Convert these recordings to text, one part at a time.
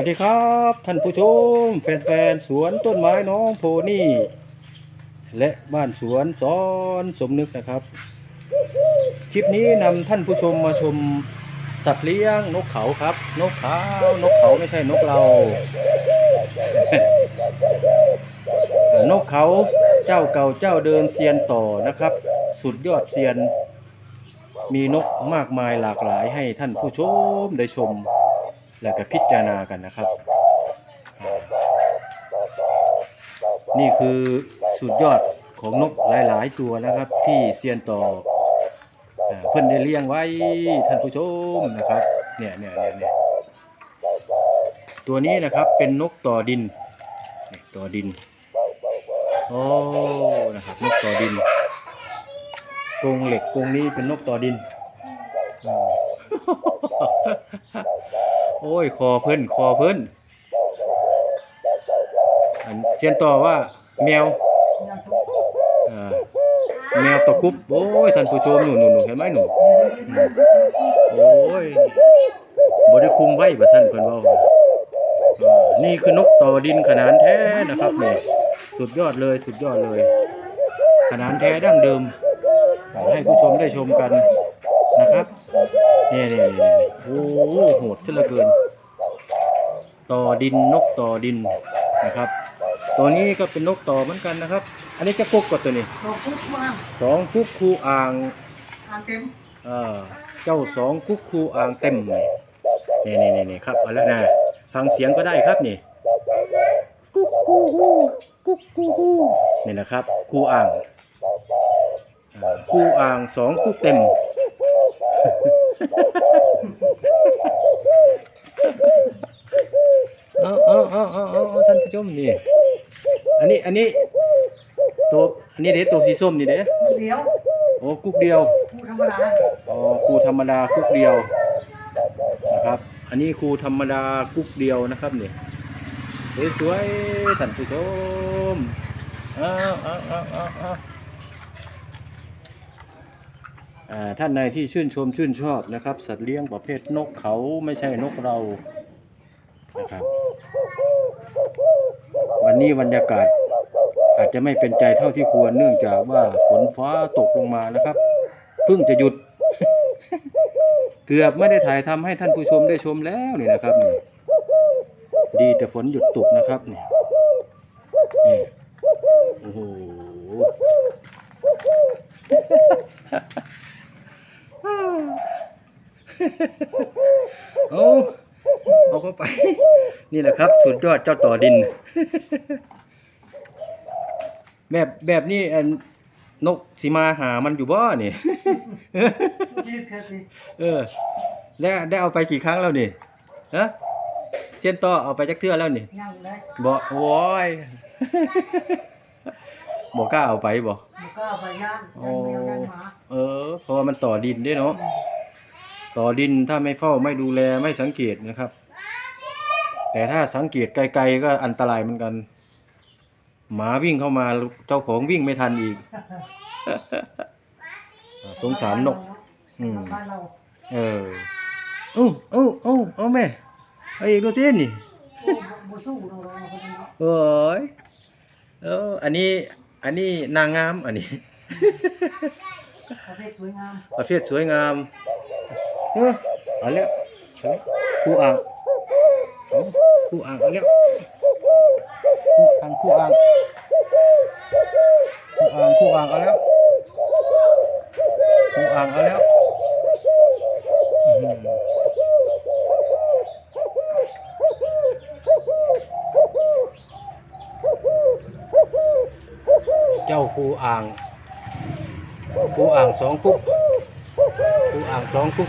วัสดีครับ ท่านผู้ชม แฟนๆสวนต้นไม้น้องโพนี่ และบ้านสวนสอนสมนึกนะครับ คลิปนี้นำท่านผู้ชมมาชมสัตว์เลี้ยงนกเขาครับ นกเขานกเขาไม่ใช่นกเรา นกเขาเจ้าเก่าเจ้าเดิมเซียนต่อนะครับ สุดยอดเซียน มีนกมากมายหลากหลายให้ท่านผู้ชมได้ชม และก็พิจารณากันนะครับ นี่คือสุดยอดของนกหลาย ๆ ตัวนะครับ ที่เซียนต่อเพิ่นได้เลี้ยงไว้ท่านผู้ชมนะครับ เนี่ยเนี่ยเนี่ยเนี่ยตัวนี้นะครับเป็นนกต่อดินต่อดินโอ้นะครับนกต่อดินกรงเหล็กกรงนี้เป็นนกต่อดินอ โอ้ย คอเพิ่นคอเพิ่นอันเชียนต่อว่า แมวอ่าแมวตะคุบโอ้ยท่านผู้ชมหนูหนูหนูเห็นไหมหนูโอ้ยบได้คุมไว้บ่ท่านเพิ่นว่านี่คือนกต่อดินขนานแท้นะครับนี่สุดยอดเลยสุดยอดเลย ขนานแท้ดั้งเดิมให้ผู้ชมได้ชมกันนะครับนี่นี่นี่นี่ โอ้โหโหดขึ้นเหลือเกิน ต่อดินนกต่อดินนะครับ ตัวนี้ก็เป็นนกต่อเหมือนกันนะครับ อันนี้จะกุ๊กกับตัวนี้ดอกพุธมาสองกุ๊กคูอ่างอ่านเต็มเอ่อเจ้าสองกุ๊กคูอ่างเต็มนี่นี่นี่นี่ครับเอาแล้วนะฟังเสียงก็ได้ครับนี่กุ๊กคูฮูกุ๊กคูฮูนี่นะครับ คูอ่างอ่าคูอ่างสองกุ๊กเต็ม เอาเอาเอาเออาเอท่านผู้ชมนี่ อันนี้อันนี้ตัวอันนี้เด็ตัวสีส้มนี่เด้เดียวโอ้กุ๊กเดียวผู้ธรรมดาอ๋อครูธรรมดากุ๊กเดียวนะครับ อันนี้ครูธรรมดากุ๊กเดียวนะครับนี่สวยๆท่านผู้ชมเอาเอาเอาเอาเอาอ่าท่านใดที่ชื่นชมชื่นชอบนะครับ สัตว์เลี้ยงประเภทนกเขาไม่ใช่นกเรา นะครับ วันนี้บรรยากาศอาจจะไม่เป็นใจเท่าที่ควรเนื่องจากว่าฝนฟ้าตกลงมานะครับเพิ่งจะหยุด เกือบไม่ได้ถ่ายทำให้ท่านผู้ชมได้ชมแล้วนี่นะครับนี่ดีแต่ฝนหยุดตกนะครับนี่ยโอ้โห เอาเอาเข้าไป นี่แหละครับ สุดยอดเจ้าต่อดิน แบบแบบนี้อันนกสีมาหามันอยู่บ่นี่ชีพแค่นี้เออแล้วได้เอาไปกี่ครั้งแล้วนี่ฮะเส้นต่อเอาไปจักเทื่อแล้วนี่ยังได้บ่โอ้ยบ่กล้าเอาไปบ่มันก็เอาไปย่านยันแมวยันหมาเออ เพราะว่ามันต่อดินด้วยเนาะต่อดินถ้าไม่เฝ้าไม่ดูแลไม่สังเกตนะครับ แต่ถ้าสังเกตไกลๆก็อันตรายเหมือนกัน หมาวิ่งเข้ามาเจ้าของวิ่งไม่ทันอีก สงสารนก อืมบ้านเราเออโอ้โอ้โอ้เอาแม่เอาอีกดูเต้นนี่โอ้บ่สู้เราเราคนนี้เนาะโอ้ยเอออันนี้อันนี้นางงามอันนี้ประเภทสวยงามประเภทสวยงามเออเอาแล้วเอาแล้วคู่อ่าง เอาคู่อ่างเอาแล้วคู่อ่างคู่อ่างคู่อ่างคู่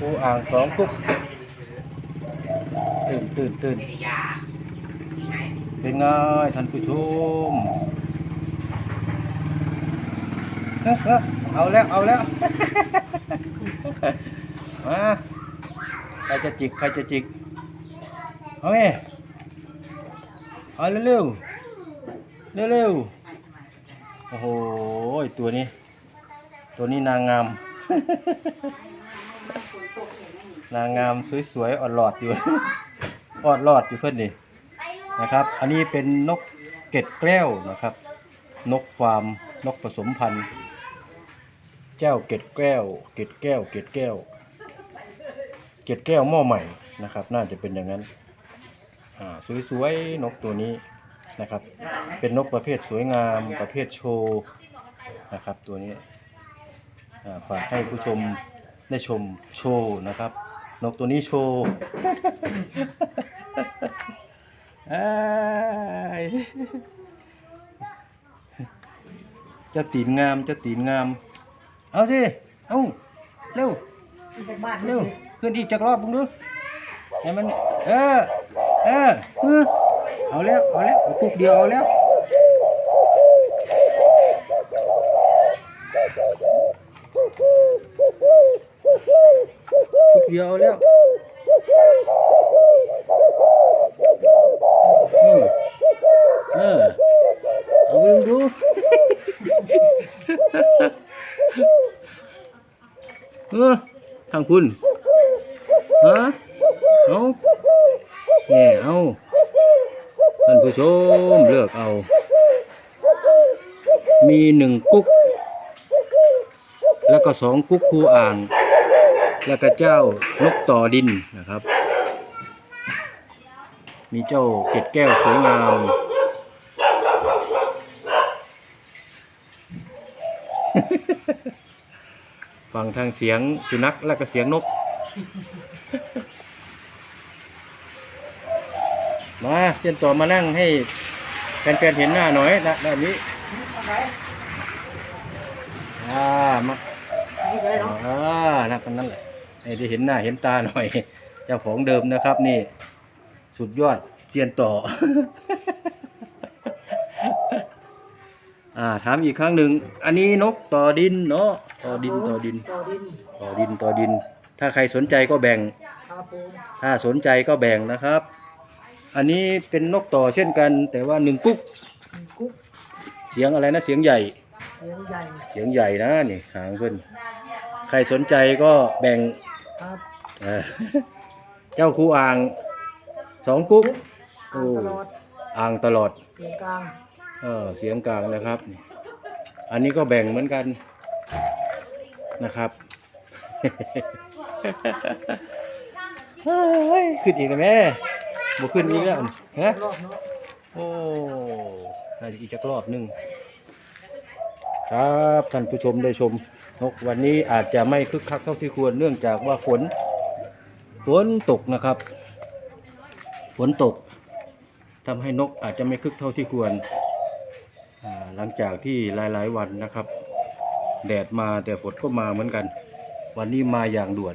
คู่อ่างสองกุ๊กตื่นตื่นตื่นเป็นไงท่านผู้ชมเอ้อเอาแล้ว เอาแล้ว มาใครจะจิก ใครจะจิก เอาไงเอาเร็วๆเร็วโอ้โห ตัวนี้ ตัวนี้นางงาม นางงามสวยๆอ่อนหลอดอยู่อ่อนหลอดอยู่เพื่อนนี่นะครับ อันนี้เป็นนกเก็ดแก้วนะครับ นกฟาร์มนกผสมพันธุ์แก้วเก็ดแก้ว เก็ดแก้ว เก็ดแก้ว เก็ดแก้วหม้อใหม่นะครับ น่าจะเป็นอย่างนั้นอ่าสวยๆนกตัวนี้นะครับ เป็นนกประเภทสวยงามประเภทโชว์นะครับ ตัวนี้ฝากให้ผู้ชม ได้ชมโชว์นะครับ นกตัวนี้โชว์อ้ายเจ้าตีนงามเจ้าตีนงาม เอาสิ เอาเร็วที่จากบ้านเร็วขึ้นอีกจักรอบมึงดูให้มัน เออ เออ เออเอาแล้ว เอาแล้วเอาตุกเดียวเอาแล้ว เดียวเอาแล้วเออเอาไปดูเออทางคุณฮะเอาแง่เอาท่านผู้ชมเลือกเอา มีหนึ่งกุ๊ก แล้วก็สองกุ๊กคูอ่าง แล้วก็เจ้านกต่อดินนะครับ มีเจ้าเกล็ดแก้วสวยงามฟังทางเสียงสุนัขและก็เสียงนก มาเสียนต่อมานั่งให้แฟนๆเห็นหน้าหน่อยนะด้านนี้อะไรอ่ามานี่อะไรเนาะอ่านั่นกันนั่นแหละ ให้ได้เห็นหน้าเห็นตาหน่อย เจ้าของเดิมนะครับ นี่ สุดยอดเซียนต่อ อ่าถามอีกครั้งหนึ่ง อันนี้นกต่อดินเนาะต่อดินต่อดิน ต่อดินต่อดินต่อดิน ถ้าใครสนใจก็แบ่ง ครับผมถ้าสนใจก็แบ่งนะครับ อันนี้เป็นนกต่อเช่นกัน แต่ว่าหนึ่งกุ๊ก กุ๊กเสียงอะไรนะเสียงใหญ่เสียงใหญ่ เสียงใหญ่นะนี่หางเพิ่นใครสนใจก็แบ่ง ครับเออเจ้าครูอ่างสองกุ๊กอ่านตลอดอ่างตลอดเสียงกลางเออเสียงกลางนะครับนี่อันนี้ก็แบ่งเหมือนกันนะครับ เฮ้ยขึ้นอีกแล้วแม่บวขึ้นอีกแล้วฮะรอบเนาะโอ้น่าจะอีกจักรอบหนึ่ง ครับท่านผู้ชมได้ชมนกวันนี้อาจจะไม่คึกคักเท่าที่ควรเนื่องจากว่าฝนฝนตกนะครับ ฝนตกทำให้นกอาจจะไม่คึกเท่าที่ควรอ่าหลังจากที่หลาย ๆ วันนะครับ แดดมาแต่ฝนก็มาเหมือนกัน วันนี้มาอย่างด่วน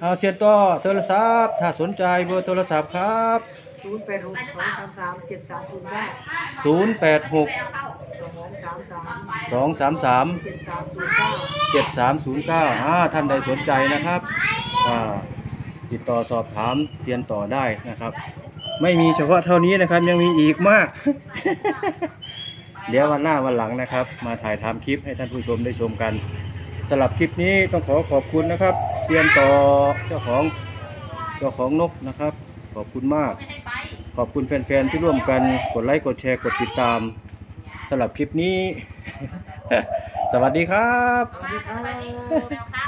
เอาเชียนต่อโทรศัพท์ ถ้าสนใจเบอร์โทรศัพท์ครับศูนย์แปดหกสองสามสามเจ็ดสามศูนย์เก้า0 8 6 สองสามสามเจ็ดสามศูนย์เก้า7309อ่าท่านใดสนใจนะครับอ่าติดต่อสอบถามเซียนต่อได้นะครับ ไม่มีเฉพาะเท่านี้นะครับยังมีอีกมาก เดี๋ยววันหน้าวันหลังนะครับ มาถ่ายทำคลิปให้ท่านผู้ชมได้ชมกันสำหรับคลิปนี้ต้องขอขอบคุณนะครับเซียนต่อเจ้าของเจ้าของนกนะครับ ขอบคุณมาก ขอบคุณแฟนๆที่ร่วมกันกดไลค์กดแชร์กดติดตาม สำหรับคลิปนี้ สวัสดีครับ สวัสดีครับ